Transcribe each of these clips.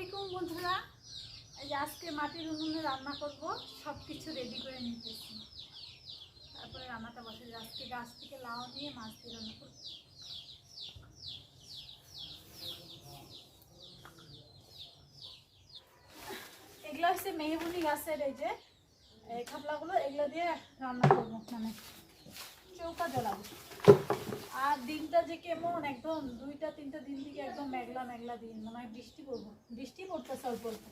আলাইকুম বন্ধুরা। এই আজকে মাটির উনুনে রান্না করব সব কিছু রেডি করে নিতেছি। তারপরে রান্নাটা বসে। আজকে গাছ থেকে লাউ নিয়ে মাছ দিয়ে রান্না করব। এগুলো হচ্ছে মেহগুনি গাছের এই যে, এই খাপলাগুলো এগুলো দিয়ে রান্না করব। মানে চৌকা জ্বালাবো। আর দিনটা যে কেমন, একদম দুইটা, তিনটা দিন থেকে একদম মেঘলা মেঘলা দিন। মনে হয় বৃষ্টি পড়ব, বৃষ্টি পড়তেছে অল্প অল্প।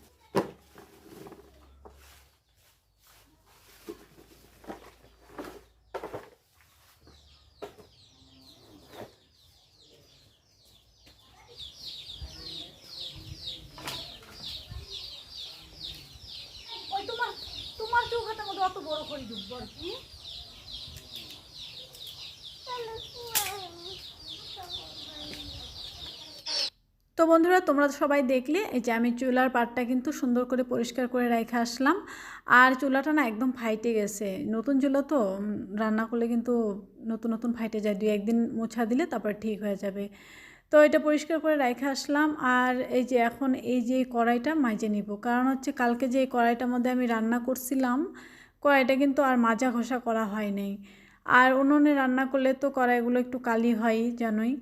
অত বড় করে ঢুকবো আর কি? তো বন্ধুরা, তোমরা সবাই দেখলে, এই যে আমি চুলার পাটটা কিন্তু সুন্দর করে পরিষ্কার করে রেখে আসলাম। আর চুলাটা না একদম ফাইটে গেছে। নতুন চুলা তো রান্না করলে কিন্তু নতুন নতুন ফাইটে যায়। দুই, একদিন মোছা দিলে তারপর ঠিক হয়ে যাবে। তো এটা পরিষ্কার করে রেখে আসলাম। আর এই যে এখন এই যে কড়াইটা মাজে নিব। কারণ হচ্ছে কালকে যে কড়াইটার মধ্যে আমি রান্না করছিলাম, কড়াইটা কিন্তু আর মাজা ঘষা করা হয় নাই। আর উনুনে রান্না করলে তো কড়াইগুলো একটু কালি হয় জানোই।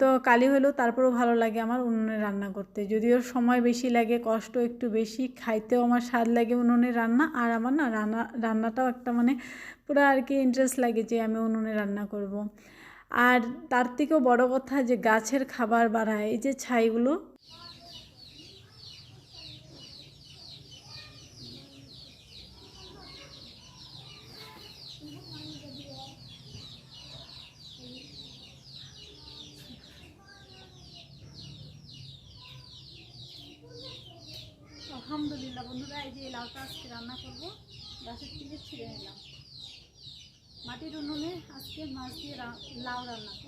তো কালি হলেও তারপরেও ভালো লাগে আমার উনুনে রান্না করতে। যদিও সময় বেশি লাগে, কষ্ট একটু বেশি, খাইতেও আমার স্বাদ লাগে উনুনে রান্না। আর আমার না রান্না, রান্নাটাও একটা মানে পুরো আর কি ইন্টারেস্ট লাগে যে আমি উনুনে রান্না করব। আর তার থেকেও বড় কথা যে গাছের খাবার বাড়ায়, এই যে ছাইগুলো আলহামদুলিল্লাহ বন্ধুরা এই যে লাউ লাউটা আজকে রান্না করব, গাছের থেকে ছিঁড়ে নিলাম মাটির উনুনে আজকে মাছ দিয়ে লাউ রান্না করব।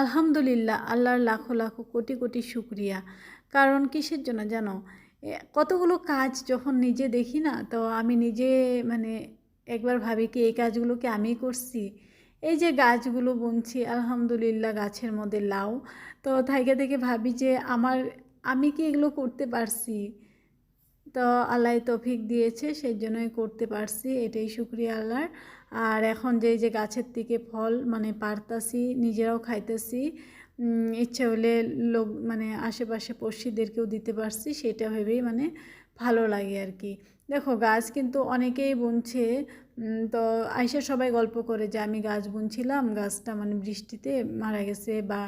আলহামদুলিল্লাহ, আল্লাহর লাখো লাখো কোটি কোটি শুক্রিয়া। কারণ কিসের জন্য জানো? কতগুলো কাজ যখন নিজে দেখি না, তো আমি নিজে মানে একবার ভাবি কি এই কাজগুলো কি আমি করছি? এই যে গাছগুলো বুনছি, আলহামদুলিল্লাহ গাছের মধ্যে লাউ। তো থাইকে থেকে ভাবি যে আমার, আমি কি এগুলো করতে পারছি? তো আল্লাহ তৌফিক দিয়েছে, সেই জন্যই করতে পারছি, এটাই শুক্রিয়া আল্লাহর। আর এখন যে যে গাছের থেকে ফল মানে পারতাছি, নিজেরাও খাইতেছি ইচ্ছা হলে লোক মানে আশেপাশে পড়শিদেরকেও দিতে পারছি, সেটা ভেবেই মানে ভালো লাগে আর কি দেখো গাছ কিন্তু অনেকেই বুনছে তো আইসা সবাই গল্প করে যে আমি গাছ বুনছিলাম, গাছটা মানে বৃষ্টিতে মারা গেছে বা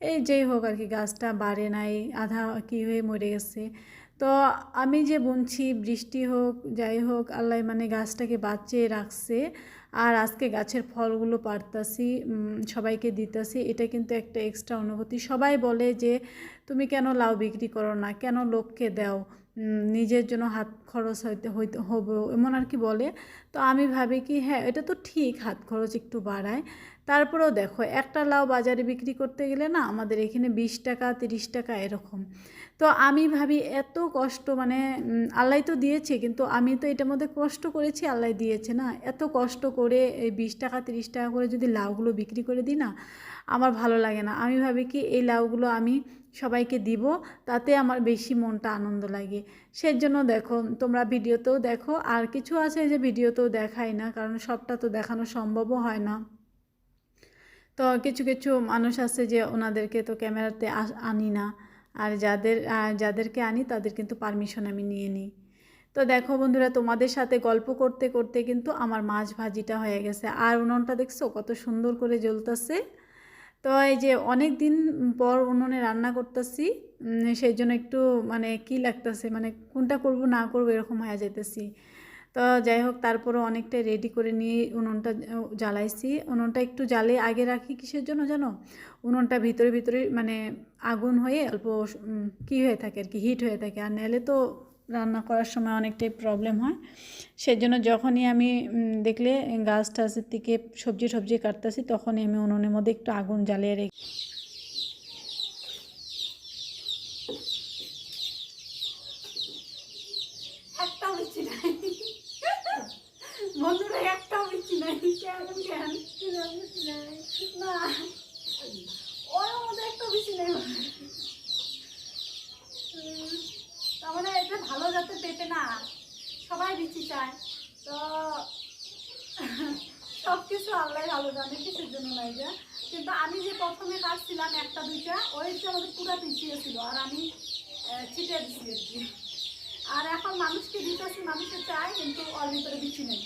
এই যেই হোক আর কি, গাছটা বাড়ে নাই, আধা কি হয়ে মরে গেছে। তো আমি যে বুনছি, বৃষ্টি হোক, যাই হোক, আল্লাহ মানে গাছটাকে বাঁচিয়ে রাখছে। আর আজকে গাছের ফলগুলো পারতাছি সবাইকে দিতাছি। এটা কিন্তু একটা এক্সট্রা অনুভূতি। সবাই বলে যে, তুমি কেন লাউ বিক্রি করো না? কেন লোককে দাও? নিজের জন্য হাত খরচ হইতে হইতে, হবে, এমন আর কি বলে। তো আমি ভাবি কি হ্যাঁ এটা তো ঠিক, হাত খরচ একটু বাড়ায়। তারপরেও দেখো, একটা লাউ বাজারে বিক্রি করতে গেলে না, আমাদের এখানে বিশ টাকা, তিরিশ টাকা এরকম। তো আমি ভাবি এত কষ্ট মানে আল্লাহ তো দিয়েছে, কিন্তু আমি তো এটার মধ্যে কষ্ট করেছি, আল্লাহ দিয়েছে না। এত কষ্ট করে এই বিশ টাকা, তিরিশ টাকা করে যদি লাউগুলো বিক্রি করে দিই না, আমার ভালো লাগে না। আমি ভাবি কি, এই লাউগুলো আমি সবাইকে দিব, তাতে আমার বেশি মনটা আনন্দ লাগে। সেই জন্য দেখো, তোমরা ভিডিওতেও দেখো, আর কিছু আছে যে ভিডিওতেও দেখাই না, কারণ সবটা তো দেখানো সম্ভবও হয় না। তো কিছু কিছু মানুষ আছে যে ওনাদেরকে তো ক্যামেরাতে আনি না, আর যাদের যাদেরকে আনি তাদের কিন্তু পারমিশন আমি নিয়ে নিই। তো দেখো বন্ধুরা, তোমাদের সাথে গল্প করতে করতে কিন্তু আমার মাছ ভাজিটা হয়ে গেছে। আর উনুনটা দেখছ কত সুন্দর করে জ্বলতেছে। তো এই যে অনেক দিন পর উনুনে রান্না করতেছি সেই জন্য একটু মানে কি লাগতেছে মানে কোনটা করব, না করব এরকম হয়ে যাইতেছি। তো যাই হোক তারপরে অনেকটা রেডি করে নিয়ে উনুনটা জ্বালাইছি। উনুনটা একটু জ্বালে আগে রাখি কিসের জন্য জানো? উনুনটা ভিতরে ভিতরে মানে আগুন হয়ে অল্প কি হয়ে থাকে আর কি হিট হয়ে থাকে। আর নাহলে তো রান্না করার সময় অনেকটাই প্রবলেম হয়। সেই জন্য যখনই আমি দেখলে গাছ টাছের থেকে সবজি সবজি কাটতেছি তখনই আমি উনুনের মধ্যে একটু আগুন জ্বালিয়ে রেখে বন্ধুরা নাই। কেন না ওর মধ্যে একটা নেই তার মানে এটা ভালো যাতে পেতে না, সবাই বিচি চায়। তো সব কিছু আল্লাহ ভালো জানে কিছুর জন্য নাই যা। কিন্তু আমি যে প্রথমে কাটছিলাম একটা, দুইটা, ওই আমাদের পুরো পিছিয়ে ছিল, আর আমি ছিটে দিচ্ছি আর এখন মানুষকে দিতেছি মানুষকে চায়, কিন্তু ওর ভিতরে বিচি নেই।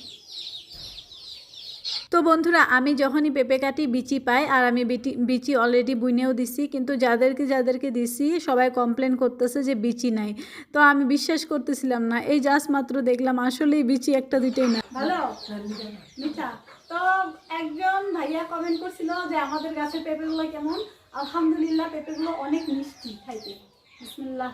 তো বন্ধুরা, আমি যখনই পেঁপে কাটি বিচি পাই, আর আমি বিটি, বিচি অলরেডি বুনেও দিছি, কিন্তু যাদেরকে যাদেরকে দিছি, সবাই কমপ্লেন করতেছে যে বিচি নাই। তো আমি বিশ্বাস করতেছিলাম না, এই জাস্ট মাত্র দেখলাম আসলেই বিচি একটা দুইটাই না ভালো তো একজন ভাইয়া কমেন্ট করছিল যে আমাদের গাছের পেঁপেগুলো কেমন? আলহামদুলিল্লাহ, পেঁপেগুলো অনেক মিষ্টি খাইতে। বিসমিল্লাহ।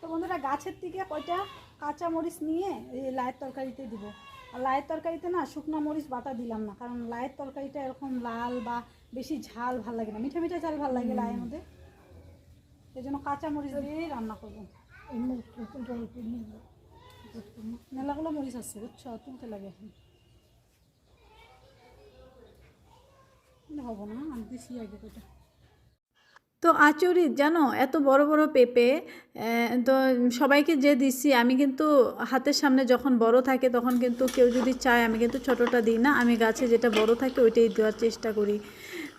তো বন্ধুরা গাছের থেকে কয়টা কাঁচা মরিচ নিয়ে এই লায়ের তরকারিতে দিব? আর লায়ের তরকারিতে না শুকনা মরিচ বাটা দিলাম না কারণ লায়ের তরকারিটা এরকম লাল বা বেশি ঝাল ভালো লাগে না মিঠা মিঠা ঝাল ভালো লাগে লায়ের মধ্যে। এই জন্য কাঁচা মরিচ দিয়েই রান্না করব। মেলাগুলো মরিচ আছে বুঝছ? তুলতে লাগে। এখন হব না আমি দিছি আগে কয়টা। তো আচরিত, জানো? এত বড় বড় পেঁপে তো সবাইকে যে দিচ্ছি, আমি কিন্তু হাতের সামনে যখন বড় থাকে, তখন কিন্তু কেউ যদি চায়, আমি কিন্তু ছোটোটা দিই না। আমি গাছে যেটা বড় থাকে, ওইটাই দেওয়ার চেষ্টা করি।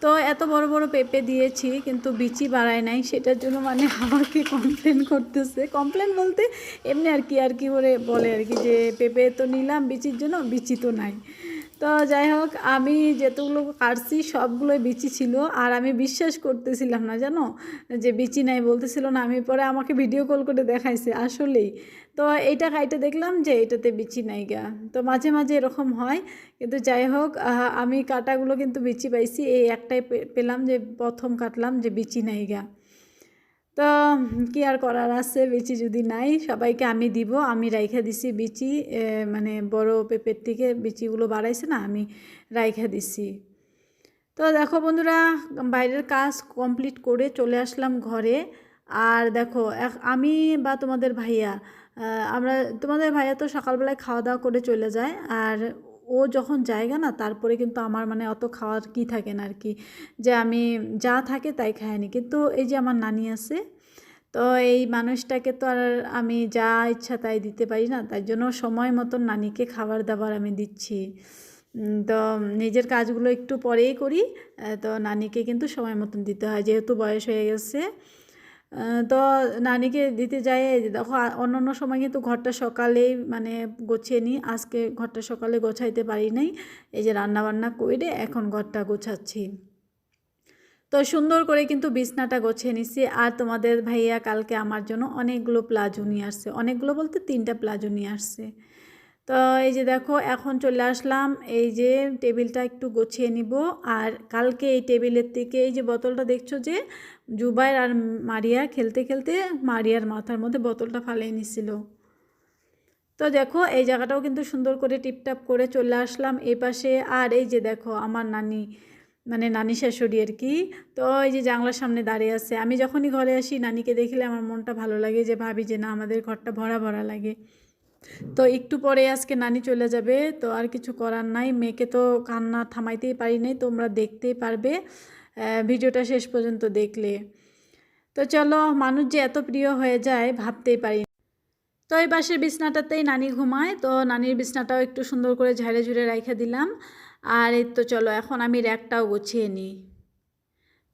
তো এত বড় বড় পেঁপে দিয়েছি, কিন্তু বিচি বাড়ায় নাই। সেটার জন্য মানে আমাকে কমপ্লেন করতেছে। কমপ্লেন বলতে এমনি আর কি আর কি করে বলে আর কি যে, পেঁপে তো নিলাম, বিচির জন্য বিচি তো নাই। তো যাই হোক, আমি যেতগুলো কাটছি সবগুলোই বিচি ছিল। আর আমি বিশ্বাস করতেছিলাম না, জানো? যে বিচি নাই বলতেছিল না, আমি পরে আমাকে ভিডিও কল করে দেখাইছে, আসলেই। তো এইটা খাইতে দেখলাম যে এটাতে বিচি নাই গা। তো মাঝে মাঝে এরকম হয়। কিন্তু যাই হোক আমি কাটাগুলো কিন্তু বিচি পাইছি। এই একটাই পেলাম যে প্রথম কাটলাম যে বিচি নাই গা। তো কি আর করার আছে? বিচি যদি নাই, সবাইকে আমি দিব। আমি রাইখা দিছি বিচি মানে বড় পেঁপের থেকে বিচিগুলো বাড়াইছে না, আমি রাইখা দিছি। তো দেখো বন্ধুরা, বাইরের কাজ কমপ্লিট করে চলে আসলাম ঘরে। আর দেখো আমি বা তোমাদের ভাইয়া আমরা, তোমাদের ভাইয়া তো সকালবেলায় খাওয়া দাওয়া করে চলে যায়। আর ও যখন জায়গা না, তারপরে কিন্তু আমার মানে অত খাওয়ার কি থাকে না আর কি যে আমি যা থাকে তাই খাইনি। কিন্তু এই যে আমার নানি আছে, তো এই মানুষটাকে তো আর আমি যা ইচ্ছা তাই দিতে পারি না। তাই জন্য সময় মতন নানিকে খাবার দাবার আমি দিচ্ছি। তো নিজের কাজগুলো একটু পরেই করি। তো নানিকে কিন্তু সময় মতন দিতে হয়। যেহেতু বয়স হয়ে গেছে তো নানিকে দিতে যাই দেখো অন্য অন্য সময় কিন্তু ঘরটা সকালেই মানে গোছিয়ে নিই। আজকে ঘরটা সকালে গোছাইতে পারি নাই। এই যে রান্না বান্না করে এখন ঘরটা গোছাচ্ছি। তো সুন্দর করে কিন্তু বিছনাটা গোছিয়ে নিচ্ছি আর তোমাদের ভাইয়া কালকে আমার জন্য অনেকগুলো প্লাজো নিয়ে আসছে। অনেকগুলো বলতে তিনটা প্লাজো নিয়ে আসছে। তো এই যে দেখো, এখন চলে আসলাম। এই যে টেবিলটা একটু গুছিয়ে নিব। আর কালকে এই টেবিলের থেকে এই যে বোতলটা দেখছ যে, জুবাইর আর মারিয়া খেলতে খেলতে মারিয়ার মাথার মধ্যে বোতলটা ফালিয়ে নিছিল। তো দেখো, এই জায়গাটাও কিন্তু সুন্দর করে টিপটাপ করে চলে আসলাম এই পাশে। আর এই যে দেখো, আমার নানি মানে নানি শাশুড়ি আর কি। তো এই যে জানলার সামনে দাঁড়িয়ে আছে। আমি যখনই ঘরে আসি, নানিকে দেখলে আমার মনটা ভালো লাগে যে, ভাবি যে না, আমাদের ঘরটা ভরা ভরা লাগে। তো একটু পরে আজকে নানি চলে যাবে, তো আর কিছু করার নাই। মেয়েকে তো কান্না থামাইতেই পারি নাই, তোমরা দেখতেই পারবে ভিডিওটা শেষ পর্যন্ত দেখলে। তো চলো, মানুষ যে এত প্রিয় হয়ে যায় ভাবতেই পারি। তো এই পাশের বিছনাটাতেই নানি ঘুমায়, তো নানির বিছনাটাও একটু সুন্দর করে ঝাড়ে ঝুড়ে রাইখা দিলাম। আর এই তো চলো, এখন আমি র্যাকটাও গুছিয়ে নিই।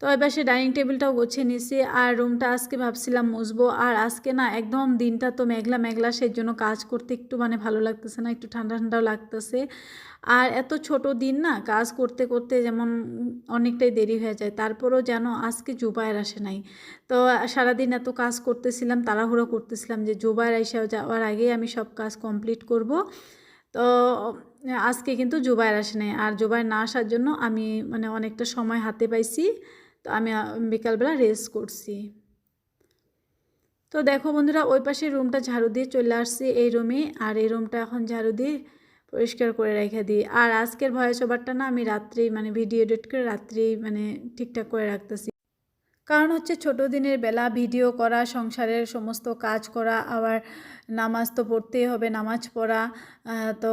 তো এবার সে ডাইনিং টেবিলটাও গুছিয়ে নিছি আর রুমটা আজকে ভাবছিলাম মুছবো। আর আজকে না একদম দিনটা তো মেঘলা মেঘলা সেই জন্য কাজ করতে একটু মানে ভালো লাগতেছে না, একটু ঠান্ডা ঠান্ডাও লাগতেছে। আর এত ছোট দিন না কাজ করতে করতে যেমন অনেকটাই দেরি হয়ে যায়, তারপরেও যেন আজকে জুবায়ের আসে নাই। তো সারাদিন এত কাজ করতেছিলাম, তাড়াহুড়ো করতেছিলাম যে জুবায়ের এসে যাওয়ার আগেই আমি সব কাজ কমপ্লিট করব। তো আজকে কিন্তু জুবায়ের আসে নাই, আর জুবায়ের না আসার জন্য আমি মানে অনেকটা সময় হাতে পাইছি। তো আমি বিকালবেলা রেস্ট করছি। তো দেখো বন্ধুরা, ওই পাশের রুমটা ঝাড়ু দিয়ে চলে আসছি এই রুমে আর এই রুমটা এখন ঝাড়ু দিয়ে পরিষ্কার করে রেখে দিই। আর আজকের ভয়েস ওভারটা না আমি রাত্রেই মানে ভিডিও এডিট করে রাত্রেই মানে ঠিকঠাক করে রাখতেছি। কারণ হচ্ছে ছোট দিনের বেলা ভিডিও করা, সংসারের সমস্ত কাজ করা, আবার নামাজ তো পড়তেই হবে, নামাজ পড়া তো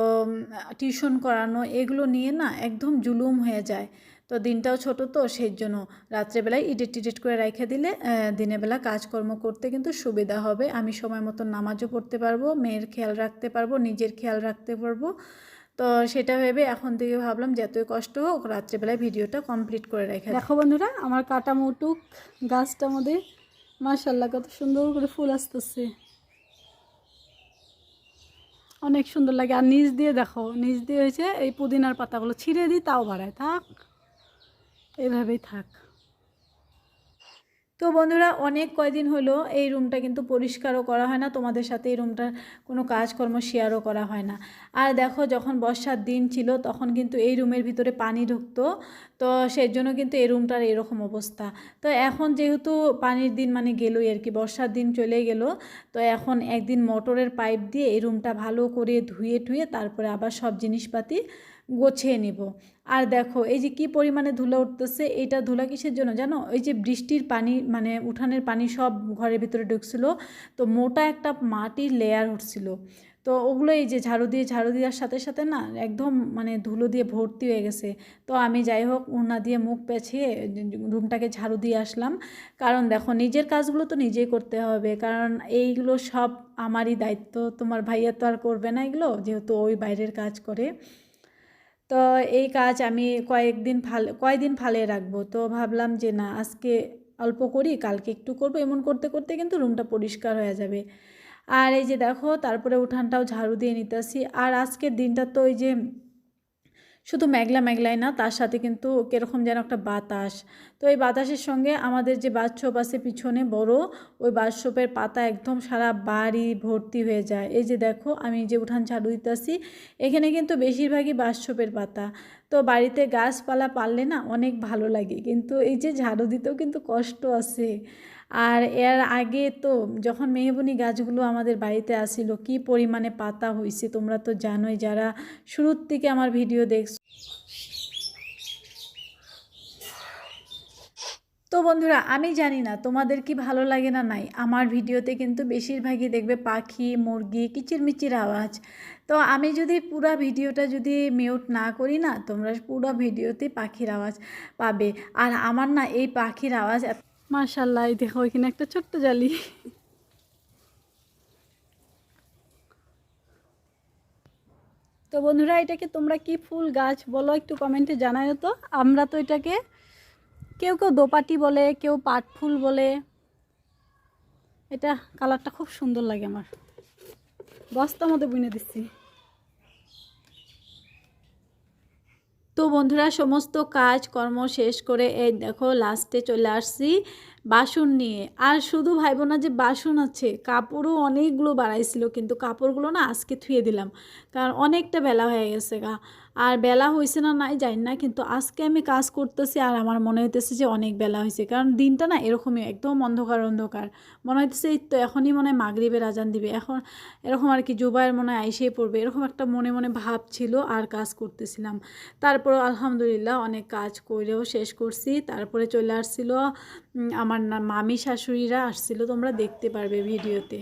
টিউশন করানো, এগুলো নিয়ে না একদম জুলুম হয়ে যায়। তো দিনটাও ছোট তো সেই জন্য রাত্রেবেলায় ইডিট টিডিট করে রেখে দিলে আহ, দিনের বেলা কাজকর্ম করতে কিন্তু সুবিধা হবে। আমি সময় মতো নামাজও পড়তে পারব মেয়ের খেয়াল রাখতে পারব নিজের খেয়াল রাখতে পারব। তো সেটা ভেবে এখন থেকে ভাবলাম যতই কষ্ট হোক রাত্রেবেলায় ভিডিওটা কমপ্লিট করে রেখে দেখো বন্ধুরা আমার কাটা মুটুক গাছটা আমাদের মাশাল্লাহ কত সুন্দর করে ফুল আসতেছে। অনেক সুন্দর লাগে। আর নিচ দিয়ে দেখো নিচ দিয়ে হয়েছে এই পুদিনার পাতাগুলো ছিঁড়ে দিই তাও বাড়ায়। থাক। এইভাবেই থাক। তো বন্ধুরা, অনেক কয়দিন হলো এই রুমটা কিন্তু পরিষ্কারও করা হয় না, তোমাদের সাথে এই রুমটার কোনো কাজকর্ম শেয়ারও করা হয় না। আর দেখো, যখন বর্ষার দিন ছিল, তখন কিন্তু এই রুমের ভিতরে পানি ঢুকতো। তো সেই জন্য কিন্তু এই রুমটার এরকম অবস্থা। তো এখন যেহেতু পানির দিন মানে গেলই আর কি বর্ষার দিন চলে গেল, তো এখন একদিন মোটরের পাইপ দিয়ে এই রুমটা ভালো করে ধুয়ে টুয়ে তারপরে আবার সব জিনিসপাতি গোছিয়ে নিব। আর দেখো, এই যে কি পরিমাণে ধুলা উঠতেছে, এটা ধুলা কিসের জন্য জানো? এই যে বৃষ্টির পানি মানে উঠানের পানি সব ঘরের ভিতরে ঢুকছিল, তো মোটা একটা মাটির লেয়ার উঠছিল। তো ওগুলো এই যে ঝাড়ু দিয়ে, ঝাড়ু দেওয়ার সাথে সাথে না একদম মানে ধুলো দিয়ে ভর্তি হয়ে গেছে। তো আমি যাই হোক উনা দিয়ে মুখ পেছিয়ে রুমটাকে ঝাড়ু দিয়ে আসলাম। কারণ দেখো নিজের কাজগুলো তো নিজেই করতে হবে। কারণ এইগুলো সব আমারই দায়িত্ব। তোমার ভাইয়া তো আর করবে না এগুলো, যেহেতু ওই বাইরের কাজ করে। তো এই কাজ আমি কয়েকদিন ফাল কয়েকদিন ফালে রাখব। তো ভাবলাম যে না, আজকে অল্প করি, কালকে একটু করব। এমন করতে করতে কিন্তু রুমটা পরিষ্কার হয়ে যাবে। আর এই যে দেখো, তারপরে উঠানটাও ঝাড়ু দিয়ে নিতেছি। আর আজকের দিনটা তো ওই যে শুধু মেঘলা মেঘলাই না, তার সাথে কিন্তু কীরকম যেন একটা বাতাস। তো এই বাতাসের সঙ্গে আমাদের যে বাথসোপ আছে পিছনে বড়, ওই বাথসোপের পাতা একদম সারা বাড়ি ভর্তি হয়ে যায়। এই যে দেখো, আমি যে উঠান ঝাড়ু দিতেছি, এখানে কিন্তু বেশিরভাগই বাথসোপের পাতা। তো বাড়িতে গাছপালা পারলে না অনেক ভালো লাগে, কিন্তু এই যে ঝাড়ু দিতেও কিন্তু কষ্ট আছে। আর এর আগে তো যখন মেহবুনি গাছগুলো আমাদের বাড়িতে আসিল, কি পরিমাণে পাতা হয়েছে তোমরা তো জানোই, যারা শুরুর থেকে আমার ভিডিও দেখছ। তো বন্ধুরা, আমি জানি না তোমাদের কি ভালো লাগে না নাই, আমার ভিডিওতে কিন্তু বেশিরভাগই দেখবে পাখি, মুরগি, কিচিরমিচির আওয়াজ। তো আমি যদি পুরা ভিডিওটা যদি মিউট না করি না, তোমরা পুরো ভিডিওতে পাখির আওয়াজ পাবে। আর আমার না এই পাখির আওয়াজ এত মাশাল্লাহ এই দেখো ওইখানে একটা ছোট্ট জালি। তো বন্ধুরা, এটাকে তোমরা কি ফুল গাছ বলো, একটু কমেন্টে জানাও তো। আমরা তো এটাকে কেউ কেউ দোপাটি বলে, কেউ পাট ফুল বলে। এটা কালারটা খুব সুন্দর লাগে আমার। বস্তার মধ্যে বুনে দিচ্ছি। তো বন্ধুরা, সমস্ত কাজ কর্ম শেষ করে এই দেখো লাস্টে চলে আসছি বাসন নিয়ে। আর শুধু ভাইব না, যে বাসন আছে, কাপড়ও অনেকগুলো বাড়াইছিল, কিন্তু কাপড়গুলো না আজকে থুয়ে দিলাম, কারণ অনেকটা বেলা হয়ে গেছে গা। আর বেলা হয়েছে না নাই জানি না, কিন্তু আজকে আমি কাজ করতেছি আর আমার মনে হইতেছে যে অনেক বেলা হয়েছে কারণ দিনটা না এরকমই, একদম অন্ধকার অন্ধকার। মনে হইতেছে এই তো এখনই মনে হয় মাগরিবের আজান দিবে। এখন এরকম আর কি জুবাইয়ের মনে হয় আইসেই পড়বে। এরকম একটা মনে মনে ভাব ছিল আর কাজ করতেছিলাম। তারপর আলহামদুলিল্লাহ অনেক কাজ করেও শেষ করছি। তারপরে চলে আসছিল আমার মামি শাশুড়িরা আসছিল। তোমরা দেখতে পারবে ভিডিওতে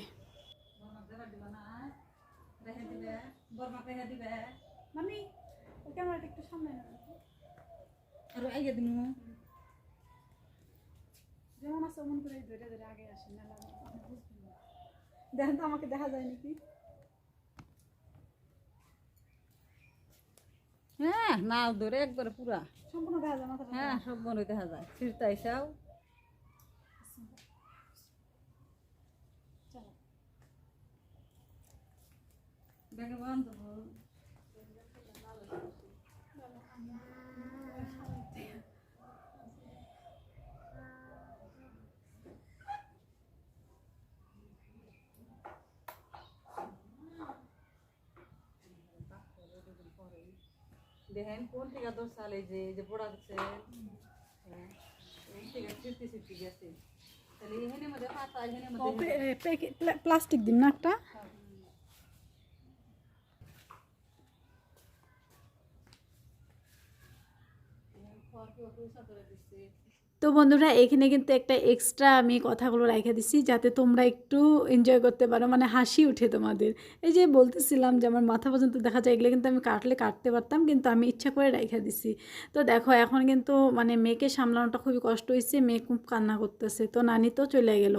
মামি ক্যামেরাটা একটু সামনে আর দিমু। যেমন আছে অমন করে ধরে ধরে আগে আসে না দেখেন তো আমাকে দেখা যায় নাকি? হ্যাঁ নাও ধরে একবারে পুরা। সম্পূর্ণ দেখা যায় মাথাটা। হ্যাঁ সব মনে দেখা যায়। বন্ধ করো। দেখেন কোন থেকে দশ সালে যে এই যে পড়া গেছে হ্যাঁ এই থেকে ছিটতে ছিটতে গেছে তাহলে এখানে মধ্যে পাতা কোন থেকে মধ্যে পে- যে যে প্লা- প্লাস্টিক দিন না একটা? তো বন্ধুরা, এখানে কিন্তু একটা এক্সট্রা আমি কথাগুলো রেখে দিছি যাতে তোমরা একটু এনজয় করতে পারো মানে হাসি উঠে তোমাদের। এই যে বলতেছিলাম যে আমার মাথা পর্যন্ত দেখা যায়, এগুলো কিন্তু আমি কাটলে কাটতে পারতাম, কিন্তু আমি ইচ্ছা করে রেখে দিছি। তো দেখো, এখন কিন্তু মানে মেয়েকে সামলানোটা খুবই কষ্ট হয়েছে মেয়ে খুব কান্না করতেছে। তো নানি তো চলে গেল।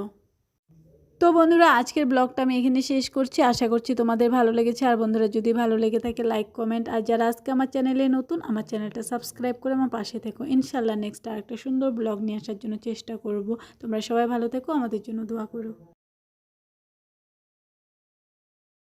তো বন্ধুরা, আজকের ব্লগটা আমি এখানে শেষ করছি। আশা করছি তোমাদের ভালো লেগেছে। আর বন্ধুরা, যদি ভালো লেগে থাকে লাইক কমেন্ট আর যারা আজকে আমার চ্যানেলে নতুন, আমার চ্যানেলটা সাবস্ক্রাইব করে আমার পাশে থেকো। ইনশাল্লাহ নেক্সট আর একটা সুন্দর ব্লগ নিয়ে আসার জন্য চেষ্টা করব। তোমরা সবাই ভালো থেকো, আমাদের জন্য দোয়া করো।